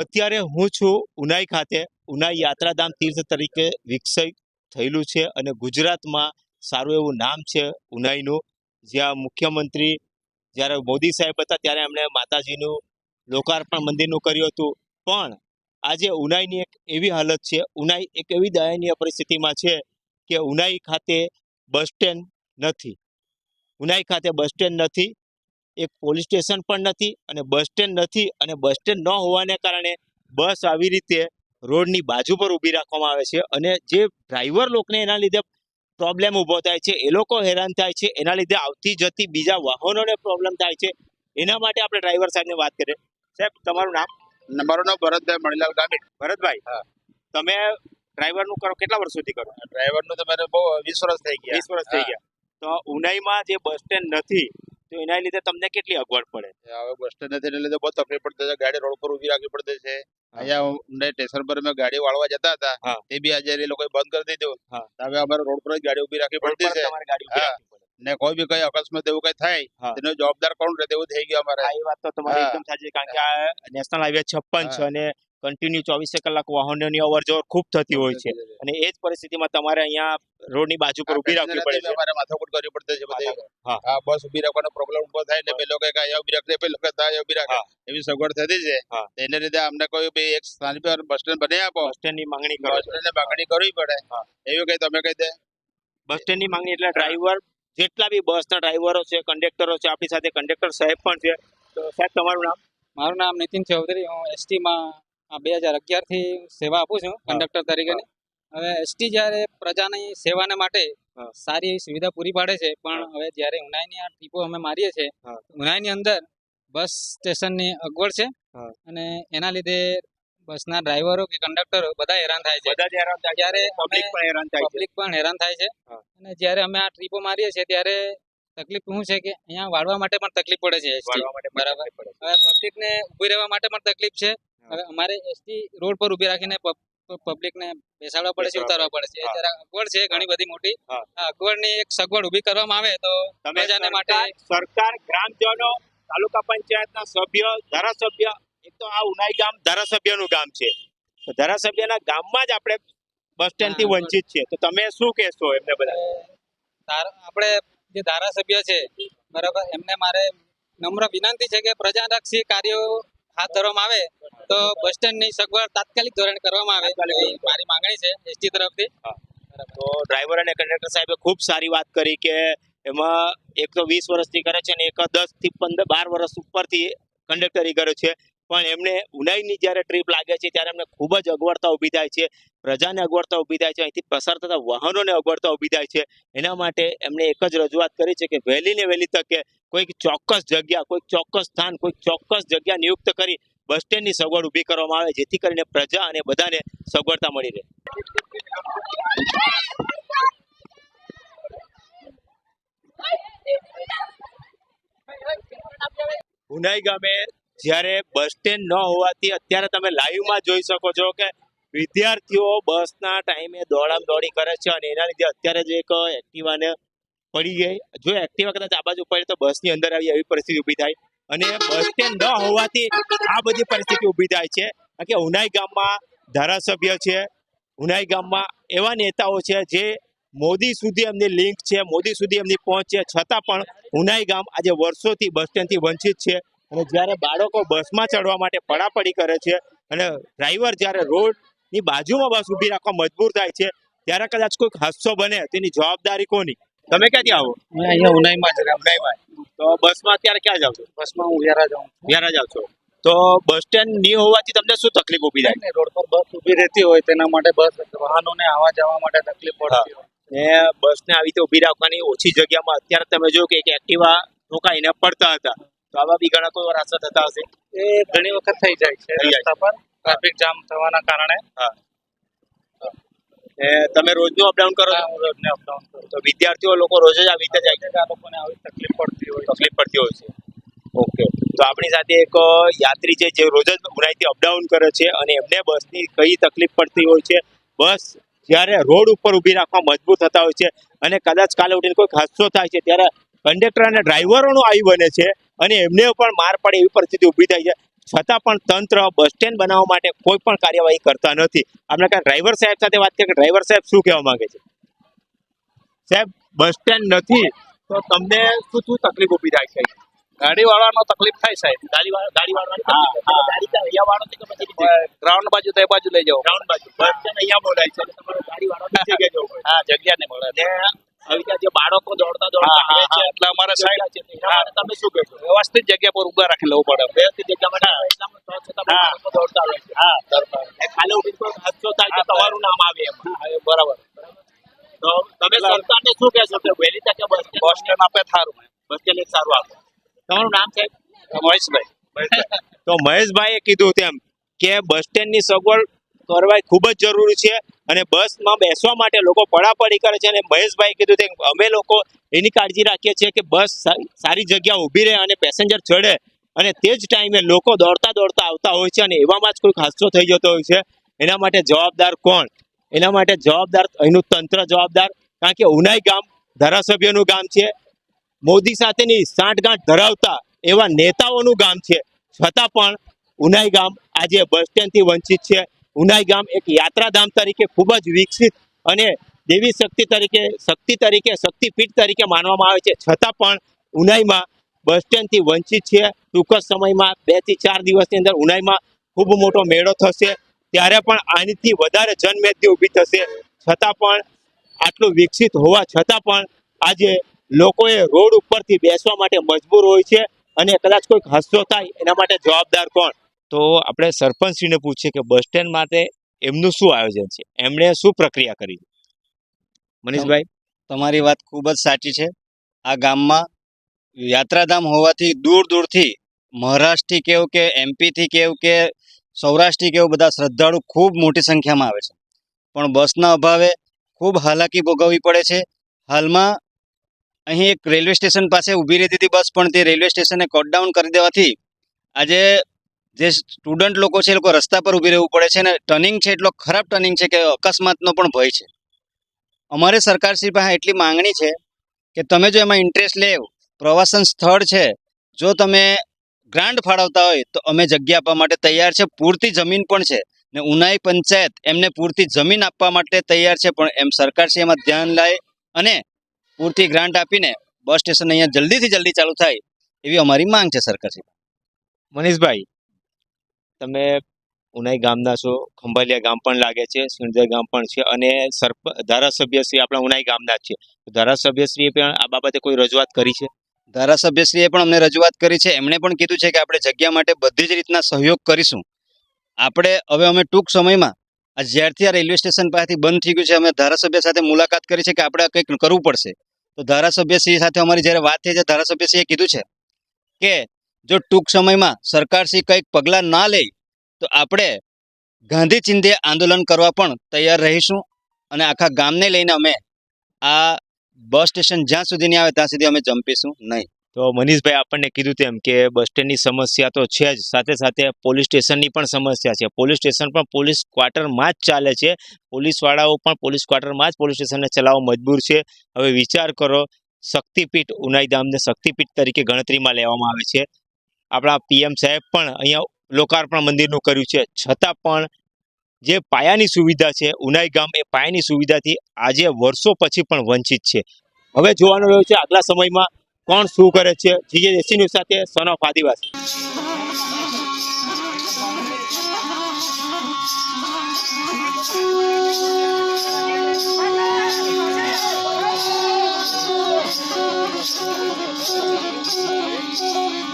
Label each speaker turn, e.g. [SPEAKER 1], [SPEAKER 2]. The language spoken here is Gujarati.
[SPEAKER 1] અત્યારે હું છું ઉનાઈ ખાતે. ઉનાઈ યાત્રાધામ તીર્થ તરીકે વિકસિત થયેલું છે અને ગુજરાતમાં સારું એવું નામ છે ઉનાઈનું. જ્યાં મુખ્યમંત્રી જ્યારે મોદી સાહેબ હતા ત્યારે એમણે માતાજીનું લોકાર્પણ મંદિરનું કર્યું હતું. પણ આજે ઉનાઈની એક એવી હાલત છે, ઉનાઈ એક એવી દયનીય પરિસ્થિતિમાં છે કે ઉનાઈ ખાતે બસ સ્ટેન્ડ નથી. ઉનાઈ ખાતે બસ સ્ટેન્ડ નથી, એક પોલીસ સ્ટેશન પણ નથી અને બસ સ્ટેન્ડ નથી અને બસ સ્ટેન્ડ ન હોવાને કારણે બસ આવી રીતે રોડની બાજુ પર ઊભી રાખવામાં આવે છે અને જે ડ્રાઈવર લોકોને એના લીધે પ્રોબ્લેમ ઊભો થાય છે, એ લોકો હેરાન થાય છે, એના લીધે આવતી જતી બીજા વાહનોને પ્રોબ્લેમ થાય છે, એના માટે આપણે ડ્રાઈવર સાહેબને વાત કરીએ. સાહેબ, તમારું નામ?
[SPEAKER 2] મારું નામ ભરતભાઈ મણીલાલ ગામિત
[SPEAKER 1] ભરતભાઈ
[SPEAKER 2] હા.
[SPEAKER 1] તમે ડ્રાઈવરનું કરો કેટલા વર્ષોથી કરો?
[SPEAKER 2] ડ્રાઈવરનું તો મારે બહુ વીસ વર્ષ થઈ ગયા.
[SPEAKER 1] વીસ વર્ષ થઈ ગયા. તો ઉનાઈમાં જે બસ સ્ટેન્ડ નથી તો એના લીધે તમને કેટલી અગવડ પડે?
[SPEAKER 2] હવે બસ સ્ટેન્ડ નથી એટલે બહુ તકલીફ પડતી છે ગાડી રોડ પર ઊભી રાખવી પડતી છે. અહીંયા ઉનાઈ સ્ટેશન પર અમે ગાડી વાળવા જતા હતા. તે બી આજે એ લોકોએ બંધ કરી દીધું. હવે અમારે રોડ પર જ ગાડી ઊભી રાખવી પડતી છે.
[SPEAKER 1] ઊભી
[SPEAKER 2] ને કોઈ બી કઈ અકસ્માત એવું કઈ થાય. તેનો જવાબદાર કોણ રહે તેવું થઈ ગયું અમારે.
[SPEAKER 1] આ વાત તો તમારી એકદમ સાચી કારણ કે આ નેશનલ હાઈવે છપ્પન છે અને કન્ટિન્યુ ચોવીસે કલાક વાહનોની અવર જવર ખૂબ થતી હોય છે. અને એ જ પરિસ્થિતિમાં તમારે અહીંયા રોડની બાજુ પર ઊભી રાખવી પડે છે.
[SPEAKER 2] અમારે માથાકૂટ કરવી પડતી છે બધી.
[SPEAKER 1] હા.
[SPEAKER 2] બસ ઊભી રાખવાનો પ્રોબ્લેમ ઊભો થાય એટલે પેલો કઈ અહીંયા ઊભી રાખે પેલો કઈ ત્યાં ઊભી રાખે એવી સગવડ થતી છે. એને લીધે અમને કોઈ બે એક સ્થાન પર બસ સ્ટેન્ડ બને આપો.
[SPEAKER 1] બસ સ્ટેન્ડની માંગણી કરો
[SPEAKER 2] બસ સ્ટેન્ડ માંગણી કરવી પડે. એવું કઈ તમે કઈ દે?
[SPEAKER 1] બસ સ્ટેન્ડની માંગણી એટલે ડ્રાઈવર જેટલા બી બસના ડ્રાઈવરો છે કંડક્ટરો છે આપણી સાથે કંડક્ટર સાહેબ પણ છે. તો સાહેબ તમારું નામ?
[SPEAKER 3] મારું નામ નીતિન ચૌધરી. હું એસટીમાં બે હજાર અગિયારથી સેવા આપું છું કંડક્ટર તરીકે હવે એસટી જ્યારે પ્રજાની સેવાને માટે સારી એવી સુવિધા પૂરી પાડે છે પણ હવે જ્યારે ઉનાઈની આ ટીપો અમે મારીએ છીએ ઉનાઈની અંદર બસ સ્ટેશનની અગવડ છે અને એના લીધે બસના ડ્રાઈવરો કે કંડક્ટરો બધા હેરાન થાય છે.
[SPEAKER 1] બધા હેરાન થાય
[SPEAKER 3] જ્યારે
[SPEAKER 1] પબ્લિક પણ હેરાન થાય છે.
[SPEAKER 3] પબ્લિક પણ હેરાન થાય છે. અને જ્યારે અમે આ ટ્રીપો મારીએ છીએ ત્યારે તકલીફ શું છે કે અહીંયા વાળવા માટે પણ તકલીફ પડે છે
[SPEAKER 1] વાળવા માટે
[SPEAKER 3] બરાબર. હવે પબ્લિક ને ઊભી રહેવા માટે પણ તકલીફ છે. હવે અમારે એસટી રોડ પર ઊભી રાખીને પબ્લિક ને બેસાડવા પડે છે ઉતારવા પડે છે. જરા અગવડ છે ઘણી બધી મોટી. અગવડની એક સગવડ ઊભી કરવામાં આવે તો
[SPEAKER 1] તમે
[SPEAKER 3] પ્રજાને માટે
[SPEAKER 1] સરકાર સરકાર ગ્રામજનો તાલુકા પંચાયતના સભ્ય ધારાસભ્ય એક તો આ ઉનાઈ ગામ ધારાસભ્યનું ગામ છે. ધારાસભ્યના ગામમાં જ આપણે બસ
[SPEAKER 3] સ્ટેન્ડથી
[SPEAKER 1] વંચિત છે તો તમે શું કહેશો એમને બધા?
[SPEAKER 3] આપણે જે ધારાસભ્ય છે બરાબર એમને મારે નમ્ર વિનંતી છે કે પ્રજાલક્ષી કાર્યો હાથ ધરવામાં આવે તો બસ સ્ટેન્ડની સગવડ તાત્કાલિક ધોરણે કરવામાં આવે. મારી માંગણી છે એસટી તરફથી.
[SPEAKER 1] તો ડ્રાઈવર અને કંડક્ટર સાહેબે ખૂબ સારી વાત કરી કે એમાં એક તો વીસ વર્ષથી કરે છે અને એક દસથી પંદર બાર વર્ષ ઉપરથી કંડક્ટરી કરે છે. પણ એમને ઉનાઈની જ્યારે ટ્રીપ લાગે છે, ત્યારે એમને ખૂબ જ અગવડતા ઊભી થાય છે. પ્રજાને અગવડતા ઊભી થાય છે, અહીંથી પસાર થતા વાહનોને અગવડતા ઊભી થાય છે. એના માટે એમણે એક જ રજૂઆત કરી છે કે વહેલી ને વહેલી તકે કોઈક ચોક્કસ જગ્યા, કોઈક ચોક્કસ સ્થાન, કોઈક ચોક્કસ જગ્યા નિયુક્ત કરી બસ સ્ટેન્ડની સગવડ ઊભી કરવામાં આવે, જેથી કરીને પ્રજા અને બધાને સગવડતા મળી રહે. ઉનાઈ ગામે જ્યારે બસ સ્ટેન્ડ ન હોવાથી અત્યારે તમે લાઈવમાં જોઈ શકો છો કે વિદ્યાર્થીઓ બસના ટાઈમે દોડામ દોડી કરે છે અને એના લીધે અત્યારે જે એક એક્ટિવાને પડી ગઈ. જો એક્ટિવા કદાચ આ બાજુ પડે તો બસની અંદર આવી એવી પરિસ્થિતિ ઊભી થાય. અને બસ સ્ટેન્ડ ન હોવાથી આ બધી પરિસ્થિતિ ઊભી થાય છે. કે ઉનાઈ ગામમાં ધારાસભ્ય છે, ઉનાઈ ગામમાં એવા નેતાઓ છે જે મોદી સુધી એમની લિંક છે, મોદી સુધી એમની પહોંચ છે. છતાં પણ ઉનાઈ ગામ આજે વર્ષોથી બસ સ્ટેન્ડથી વંચિત છે. અને જ્યારે બાળકો બસમાં ચડવા માટે પડાપડી કરે છે અને ડ્રાઈવર જ્યારે રોડની બાજુમાં બસ ઊભી રાખવા મજબૂર થાય છે ત્યારે કદાચ કોઈક હાદસો બને તેની જવાબદારી કોની? તમે ક્યાંથી આવો?
[SPEAKER 3] અહીંયા ઉનાઈમાં જ
[SPEAKER 1] ઉનાઈમાં. તો બસમાં અત્યારે ક્યાં જાવ છો?
[SPEAKER 3] બસમાં હું વ્યારા જાઉં
[SPEAKER 1] વ્યારા જાવ છો. તો બસ સ્ટેન્ડ નહીં હોવાથી તમને શું તકલીફ ઊભી થાય?
[SPEAKER 3] રોડ પર બસ ઊભી રહેતી હોય તેના માટે બસ વાહનોને આવવા જવા માટે તકલીફ પડતી હોય.
[SPEAKER 1] ને બસને આવી રીતે ઊભી રાખવાની ઓછી જગ્યામાં અત્યારે તમે જો કે એક એક્ટિવા રોકાઈને પડતા હતા. તો આવા બી ઘણા કોઈ વાર હાદસા થતા હશે.
[SPEAKER 3] એ ઘણી વખત થઈ જાય છે. રસ્તા પર ટ્રાફિક જામ થવાના કારણે.
[SPEAKER 1] ને તમે રોજનું અપડાઉન કરો છો?
[SPEAKER 3] હું રોજને અપડાઉન કરું
[SPEAKER 1] તો વિદ્યાર્થીઓ લોકો રોજ જ આવી રીતે જાય છે?
[SPEAKER 3] આ લોકોને આવી તકલીફ પડતી હોય
[SPEAKER 1] તકલીફ પડતી હોય છે. ઓકે. તો આપણી સાથે એક યાત્રી છે જે રોજ જ ઉનાઈથી અપડાઉન કરે છે અને એમને બસની કઈ તકલીફ પડતી હોય છે? બસ જ્યારે રોડ ઉપર ઊભી રાખવા મજબૂર થતા હોય છે અને કદાચ કાલે ઉઠીને કોઈ હાદસો થાય છે ત્યારે કંડક્ટર અને ડ્રાઈવરોનું આવી બને છે. અને એમને પણ માર પડે એવી પરિસ્થિતિ ઊભી થાય છે. છતાં પણ તંત્ર બસ સ્ટેન્ડ બનાવવા માટે કોઈ પણ કાર્યવાહી કરતા નથી. આપણે કાંઈ ડ્રાઈવર સાહેબ સાથે વાત કરીએ કે ડ્રાઈવર સાહેબ શું કહેવા માંગે છે? સાહેબ બસ સ્ટેન્ડ નથી તો તમને શું શું તકલીફ ઊભી થાય છે?
[SPEAKER 4] ગાડી વાળાનો તકલીફ થાય સાહેબ.
[SPEAKER 1] ગાડી ગાડી વાળવાની. ગાડી અહીંયા વાળો છે કે પછી
[SPEAKER 4] ગ્રાઉન્ડ બાજુ તો બાજુ લઈ જાઓ.
[SPEAKER 1] ગ્રાઉન્ડ બાજુ. બસ અહીંયા બોલાય છે. તમારે ગાડી વાળો નીચે જવું
[SPEAKER 4] હા જગ્યા નહીં મળે
[SPEAKER 1] આવી જે બાળકો દોડતા દોડતા છે.
[SPEAKER 4] એટલે અમારે સાઈડ
[SPEAKER 1] જગ્યા છે તો એના માટે તમે શું કહેશો?
[SPEAKER 4] વ્યવસ્થિત જગ્યા પર ઊભા રાખી લેવું પડે.
[SPEAKER 1] વ્યવસ્થિત જગ્યા માટે એટલામાં તો છતાં પણ
[SPEAKER 4] હા.
[SPEAKER 1] બાળકો દોડતા આવે છે.
[SPEAKER 4] હા.
[SPEAKER 1] ખાલી ઉભીને હાદસો થાય તો તમારું નામ આવે એમ.
[SPEAKER 4] બરાબર.
[SPEAKER 1] તો તમે સરકારને શું કહેશો કે વહેલી તકે બસ સ્ટેન્ડ
[SPEAKER 4] બસ સ્ટેન્ડ આપે થારું
[SPEAKER 1] બસ સ્ટેન્ડ સારું આપે. તમારું નામ છે
[SPEAKER 4] મહેશભાઈ.
[SPEAKER 1] તો મહેશભાઈએ કીધું તેમ કે બસ સ્ટેન્ડની સગવડ કરવાય ખૂબ જ જરૂરી છે અને બસમાં બેસવા માટે લોકો પડાપડી કરે છે અને મહેશભાઈ કીધું તેમ, અમે લોકો એની કાળજી રાખીએ છીએ કે બસ સારી જગ્યા ઊભી રહે અને પેસેન્જર ચડે. અને તે જ ટાઈમે લોકો દોડતા દોડતા આવતા હોય છે અને એવામાં જ કોઈ હાદસો થઈ જતો હોય છે. એના માટે જવાબદાર કોણ? એના માટે જવાબદાર અહીંનું તંત્ર જવાબદાર. કારણ કે ઉનાઈ ગામ ધારાસભ્યનું ગામ છે. મોદી સાથેની સાંઠગાંઠ ધરાવતા એવા નેતાઓનું ગામ છે. છતાં પણ ઉનાઈ ગામ આજે બસ સ્ટેન્ડથી વંચિત છે. ઉનાઈ ગામ એક યાત્રાધામ તરીકે ખૂબ જ વિકસિત અને દેવી શક્તિ તરીકે શક્તિ તરીકે, શક્તિપીઠ તરીકે માનવામાં આવે છે. છતાં પણ ઉનાઈમાં બસ સ્ટેન્ડથી વંચિત છે. ટૂંક જ સમયમાં બેથી ચાર દિવસની અંદર ઉનાઈમાં ખૂબ મોટો મેળો થશે. ત્યારે પણ આનાથી વધારે જનમેદની ઊભી થશે. છતાં પણ આટલું વિકસિત હોવા છતાં પણ આજે લોકોએ રોડ ઉપરથી બેસવા માટે મજબૂર હોય છે અને કદાચ કોઈક હાસ્યો થાય, એના માટે જવાબદાર કોણ? તો આપણે સરપંચશ્રીને પૂછીએ કે બસ સ્ટેન્ડ માટે એમનું શું આયોજન છે? એમણે શું પ્રક્રિયા કરી? મનીષભાઈ?
[SPEAKER 5] તમારી વાત ખૂબ જ સાચી છે. આ ગામમાં યાત્રાધામ હોવાથી દૂર દૂરથી મહારાષ્ટ્રથી કેવું કે એમપીથી કેવું કે સૌરાષ્ટ્રથી કેવું બધા શ્રદ્ધાળુ ખૂબ મોટી સંખ્યામાં આવે છે. પણ બસના અભાવે ખૂબ હાલાકી ભોગવવી પડે છે. હાલમાં અહીં એક રેલવે સ્ટેશન પાસે ઊભી રહેતી હતી બસ, પણ તે રેલવે સ્ટેશને કટડાઉન કરી દેવાથી આજે જે સ્ટુડન્ટ લોકો છે એ લોકો રસ્તા પર ઊભી રહેવું પડે છે અને ટર્નિંગ છે એટલો ખરાબ ટર્નિંગ છે કે અકસ્માતનો પણ ભય છે. અમારે સરકારશ્રી પાસે એટલી માંગણી છે કે તમે જો એમાં ઇન્ટરેસ્ટ લેવ, પ્રવાસન સ્થળ છે, જો તમે ગ્રાન્ટ ફાળવતા હોય તો અમે જગ્યા આપવા માટે તૈયાર છે, પૂરતી જમીન પણ છે ને ઉનાઈ પંચાયત એમને પૂરતી જમીન આપવા માટે તૈયાર છે, પણ એમ સરકારશ્રી એમાં ધ્યાન લાય અને પૂરતી ગ્રાન્ટ આપીને બસ સ્ટેશન અહીંયા જલ્દીથી જલ્દી ચાલુ થાય એવી અમારી માંગ છે સરકારશ્રી
[SPEAKER 1] મનીષભાઈ તમે ઉનાઈ ગામના છો, ખંભાલિયા ગામ પણ લાગે છે, સુંદર ગામ પણ છે અને સરપ ધારાસભ્ય શ્રી આપણા ઉનાઈ ગામના જ છે. ધારાસભ્યશ્રીએ પણ આ બાબતે કોઈ રજૂઆત કરી છે?
[SPEAKER 5] ધારાસભ્યશ્રીએ પણ અમને રજૂઆત કરી છે. એમણે પણ કીધું છે કે આપણે જગ્યા માટે બધી જ રીતના સહયોગ કરીશું. આપણે હવે અમે ટૂંક સમયમાં, આ જ્યારથી આ રેલવે સ્ટેશન પાસેથી બંધ થઈ ગયું છે, અમે ધારાસભ્ય સાથે મુલાકાત કરી છે કે આપણે કંઈક કરવું પડશે. તો ધારાસભ્યશ્રી સાથે અમારી જ્યારે વાત થઈ છે, ધારાસભ્યશ્રીએ કીધું છે કે જો ટૂંક સમયમાં સરકારશ્રી કંઈક પગલાં ના લે, તો આપણે ગાંધી ચિંધે આંદોલન કરવા પણ તૈયાર રહીશું અને આખા ગામને લઈને અમે આ બસ સ્ટેશન જ્યાં સુધી નહીં આવે ત્યાં સુધી અમે જંપીશું નહીં.
[SPEAKER 1] તો મનીષભાઈ, આપણને કીધું તેમ કે બસ સ્ટેન્ડની સમસ્યા તો છે જ, સાથે સાથે પોલીસ સ્ટેશનની પણ સમસ્યા છે. પોલીસ સ્ટેશન પણ પોલીસ ક્વાર્ટરમાં જ ચાલે છે. પોલીસવાળાઓ પણ પોલીસ ક્વાર્ટરમાં જ પોલીસ સ્ટેશનને ચલાવવા મજબૂર છે. હવે વિચાર કરો, શક્તિપીઠ ઉનાઈ ધામને શક્તિપીઠ તરીકે ગણતરીમાં લેવામાં આવે છે. આપણા પીએમ સાહેબ પણ અહીંયા લોકાર્પણ મંદિરનું કર્યું છે. છતાં પણ જે પાયાની સુવિધા છે, ઉનાઈ ગામ એ પાયાની સુવિધાથી આજે વર્ષો પછી પણ વંચિત છે. હવે જોવાનું રહ્યું છે આગલા સમયમાં કોણ શું કરે છે? જીજે એસી સાથે સન ઓફ આદિવાસી.